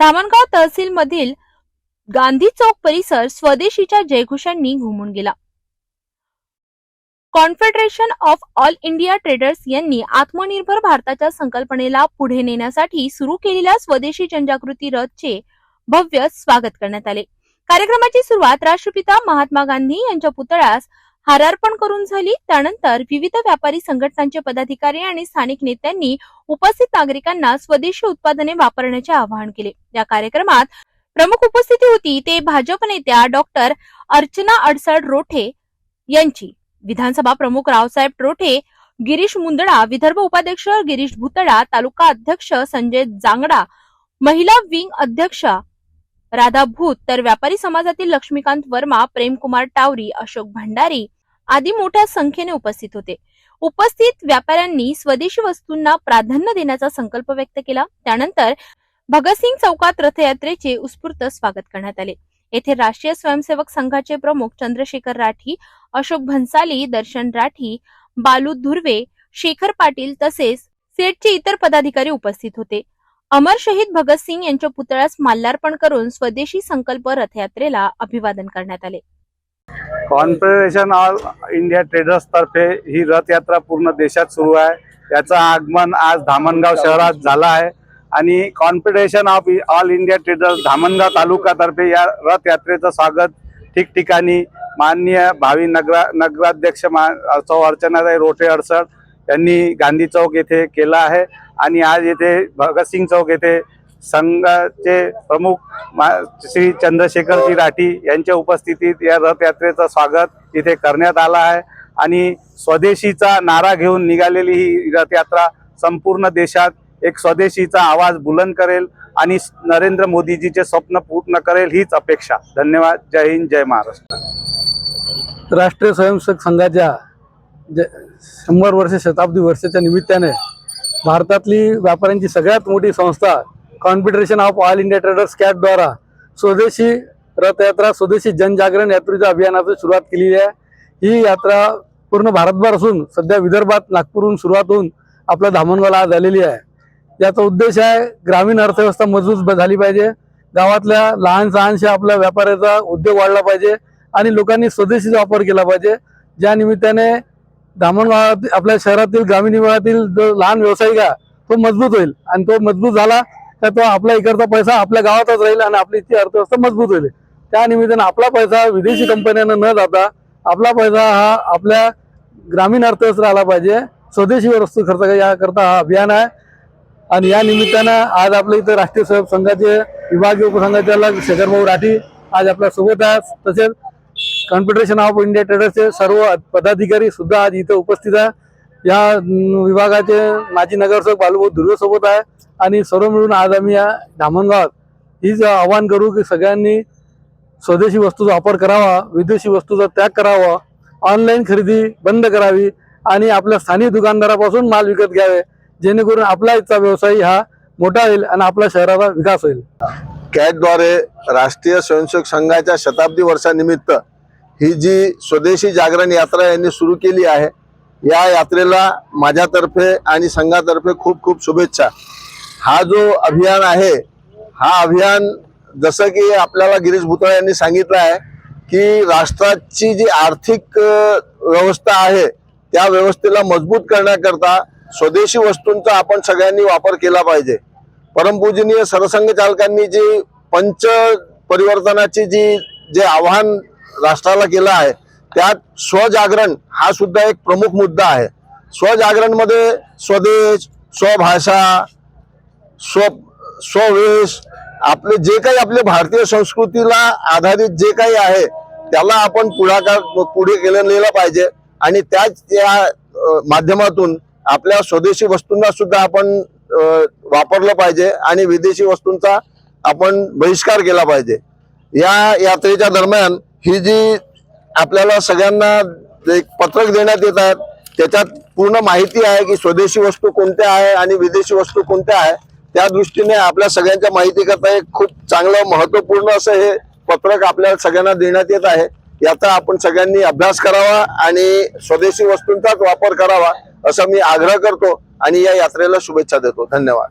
धामणगाव तहसील मधील गांधी चौक परिसर स्वदेशीच्या जयघोषांनी घुमून गेला. Confederation of all India traders यांनी आत्मनिर्भर भारताच्या संकल्पनेला पुढे नेण्यासाठी सुरू केलेल्या स्वदेशी जनजागृती रथचे भव्य स्वागत करण्यात आले. कार्यक्रमाची सुरुवात राष्ट्रपिता महात्मा गांधी यांच्या पुतळ्यास हारार्पण करून झाली. त्यानंतर विविध व्यापारी संघटनांचे पदाधिकारी आणि स्थानिक नेत्यांनी उपस्थित नागरिकांना स्वदेशी उत्पादने वापरण्याचे आवाहन केले. या कार्यक्रमात प्रमुख उपस्थिती होती ते भाजप नेत्या डॉक्टर अर्चना अडसड रोठे यांची. विधानसभा प्रमुख रावसाहेब रोठे गिरीश मुंदडा विदर्भ उपाध्यक्ष गिरीश भुतडा तालुका अध्यक्ष संजय जांगडा महिला विंग अध्यक्ष राधा भूत तर व्यापारी समाजातील लक्ष्मीकांत वर्मा प्रेमकुमार टावरी अशोक भंडारी आदी मोठ्या संख्येने उपस्थित होते. उपस्थित व्यापाऱ्यांनी स्वदेशी वस्तूंना प्राधान्य देण्याचा संकल्प व्यक्त केला. त्यानंतर भगतसिंग चौकात रथयात्रेचे उत्स्फूर्त स्वागत करण्यात आले. येथे राष्ट्रीय स्वयंसेवक संघाचे प्रमुख चंद्रशेखर राठी अशोक भन्साली दर्शन राठी बालू धुर्वे शेखर पाटील तसेच सेटचे इतर पदाधिकारी उपस्थित होते. अमर शहीद भगतसिंग यांच्या पुतळ्यास माल्यार्पण करून स्वदेशी संकल्प रथयात्रेला अभिवादन करण्यात आले. कॉन्फेडरेशन ऑल इंडिया ट्रेडर्स तर्फे ही रथयात्रा पूर्ण देशात सुरू आहे. याचं आगमन आज धामणगाव शहरात झालं आहे. आणि confederation of all India traders Dhamangaon तालुकातर्फे या रथयात्रेचं स्वागत ठिकठिकाणी माननीय भावी नगरा नगराध्यक्ष मा सौ अर्चनाताई रोठे अडसड यांनी गांधी चौक येथे केला आहे. आणि आज येथे भगतसिंग चौक येथे संघाचे प्रमुख मा श्री चंद्रशेखरजी राठी यांच्या उपस्थितीत या रथयात्रेचं स्वागत इथे करण्यात आलं आहे. आणि स्वदेशीचा नारा घेऊन निघालेली ही रथयात्रा संपूर्ण देशात एक स्वदेशीचा आवाज बुलंद करेल आणि नरेंद्र मोदीजीचे स्वप्न पूर्ण करेल हीच अपेक्षा. धन्यवाद. जय हिंद जय महाराष्ट्र. राष्ट्रीय स्वयंसेवक संघाच्या ज शंभर वर्ष शताब्दी वर्षाच्या निमित्ताने भारतातली व्यापाऱ्यांची सगळ्यात मोठी संस्था confederation of all India traders कॅटद्वारा स्वदेशी रथयात्रा स्वदेशी जनजागरण यात्रेच्या अभियानाची सुरुवात केलेली आहे. ही यात्रा पूर्ण भारतभर असून सध्या विदर्भात नागपूरहून सुरुवात होऊन आपल्या धामणगावला झालेली आहे. याचा उद्देश आहे ग्रामीण अर्थव्यवस्था मजबूत झाली पाहिजे. गावातल्या लहान सहानशा आपल्या व्यापाऱ्याचा उद्योग वाढला पाहिजे आणि लोकांनी स्वदेशीचा वापर केला पाहिजे. ज्या निमित्ताने धामणगावात आपल्या शहरातील ग्रामीण विभागातील जो लहान व्यावसायिक आहे तो मजबूत होईल आणि तो मजबूत झाला तर तो आपल्या इकडचा पैसा आपल्या गावातच राहील आणि आपली ती अर्थव्यवस्था मजबूत होईल. त्या निमित्ताने आपला पैसा विदेशी कंपन्यांना न जाता आपला पैसा हा आपल्या ग्रामीण अर्थव्यवस्था आला पाहिजे. स्वदेशी वस्तू खर्च याकरता हा अभियान आहे. आणि या निमित्तानं आज आपल्या इथं राष्ट्रीय स्वयं संघाचे विभागीय उपसंघाचे शेखरभाऊ राठी आज आपल्यासोबत आहेत. तसेच कॉन्फेडरेशन ऑफ इंडिया ट्रेडर्सचे सर्व पदाधिकारी सुद्धा आज इथं उपस्थित आहे या विभागाचे माजी नगरसेवक बालूभाऊ धुर्वे सोबत आहे. आणि सर्व मिळून आज आम्ही या धामणगावात हीच आवाहन करू की सगळ्यांनी स्वदेशी वस्तूचा वापर करावा विदेशी वस्तूचा त्याग करावा ऑनलाईन खरेदी बंद करावी आणि आपल्या स्थानिक दुकानदारापासून माल विकत घ्यावे जेणेकरून आपला इथचा व्यवसाय हा मोठा होईल आणि आपल्या शहराचा विकास होईल. कॅटद्वारे राष्ट्रीय स्वयंसेवक संघाच्या शताब्दी वर्षानिमित्त ही जी स्वदेशी जागरण यात्रा यांनी सुरू केली आहे या यात्रेला माझ्यातर्फे आणि संघातर्फे खूप खूप शुभेच्छा. हा जो अभियान आहे हा अभियान जसं की आपल्याला गिरीश भुतळे यांनी सांगितलं आहे की राष्ट्राची जी आर्थिक व्यवस्था आहे त्या व्यवस्थेला मजबूत करण्याकरता स्वदेशी वस्तूंचा आपण सगळ्यांनी वापर केला पाहिजे. परमपूजनीय सरसंघ चालकांनी जी पंच परिवर्तनाची जी जे आव्हान राष्ट्राला केलं आहे त्यात स्वजागरण हा सुद्धा एक प्रमुख मुद्दा आहे. स्वजागरणमध्ये स्वदेश स्वभाषा स्व स्ववेश आपले जे काही आपले भारतीय संस्कृतीला आधारित जे काही आहे त्याला आपण पुढाकार पुढे केलेला पाहिजे. आणि त्याच या माध्यमातून आपल्या स्वदेशी वस्तूंना सुद्धा आपण वापरलं पाहिजे आणि विदेशी वस्तूंचा आपण बहिष्कार केला पाहिजे. या यात्रेच्या दरम्यान ही जी आपल्याला सगळ्यांना एक पत्रक देण्यात येतात त्याच्यात पूर्ण माहिती आहे की स्वदेशी वस्तू कोणत्या आहे आणि विदेशी वस्तू कोणत्या आहे. त्या दृष्टीने आपल्या सगळ्यांच्या माहिती करता एक खूप चांगलं महत्त्वपूर्ण असं हे पत्रक आपल्या सगळ्यांना देण्यात येत आहे. याचा आपण सगळ्यांनी अभ्यास करावा आणि स्वदेशी वस्तूंचाच वापर करावा असं मी आग्रह करतो आणि या यात्रेला शुभेच्छा देतो. धन्यवाद.